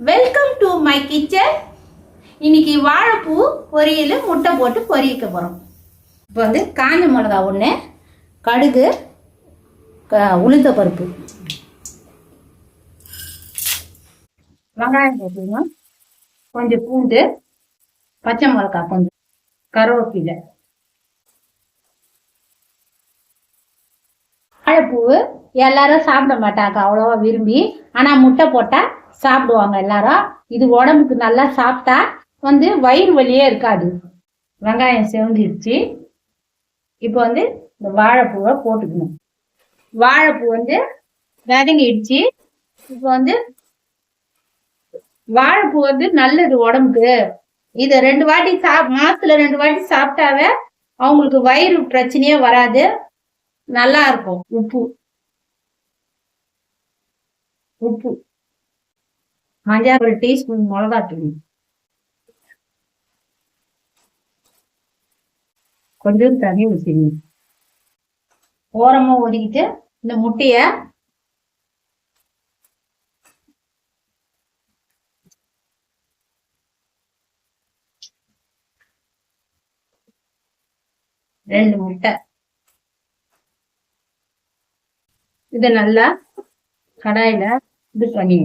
Welcome to my kitchen இன்னைக்கு வாழைப்பூ பொரியல் முட்டை போட்டு பொரிக்க போகிறோம் இப்போ வந்து காஞ்ச மிளகா ஒன்று கடுகு உளுந்த பருப்பு. வெங்காயம் போட்டுக்கணும். கொஞ்சம் பூண்டு பச்சை மிளகா கொஞ்சம் கருவேப்பிலை. வாழைப்பூவு எல்லாரும் சாப்பிட மாட்டாங்க அவ்வளோவா விரும்பி. ஆனால் முட்டை போட்டால் சாப்பிடுவாங்க எல்லாரும். இது உடம்புக்கு நல்லா சாப்பிட்டா வந்து வயிறு வலியே இருக்காது. வெங்காயம் செவந்திருச்சு. இப்போ வந்து இந்த வாழைப்பூவை போட்டுக்கணும். வாழைப்பூ வந்து விதங்கிடுச்சு. இப்போ வந்து வாழைப்பூ வந்து நல்லது உடம்புக்கு. இதை ரெண்டு வாட்டி சா மாசத்துல ரெண்டு வாட்டி சாப்பிட்டாவே அவங்களுக்கு வயிறு பிரச்சனையே வராது. நல்லா இருக்கும். உப்பு. உப்பு. மஞ்சள் ஒரு டீஸ்பூன் மிளகாத்தூள் கொஞ்சம் தண்ணி ஊற்றிங்க ஓரமா ஒதுக்கிட்டு இந்த முட்டைய ரெண்டு முட்டை. இதை நல்லா கடாயில இது பண்ணி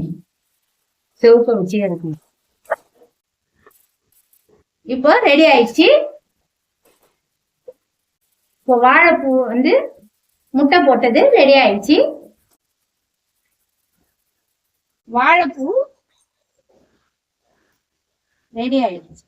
சிவப்பு வச்சு எடுக்கணும் இப்போ ரெடி ஆயிடுச்சு. இப்போ வாழைப்பூ வந்து முட்டை போட்டது ரெடி ஆயிடுச்சு. வாழைப்பூ ரெடி ஆயிடுச்சு.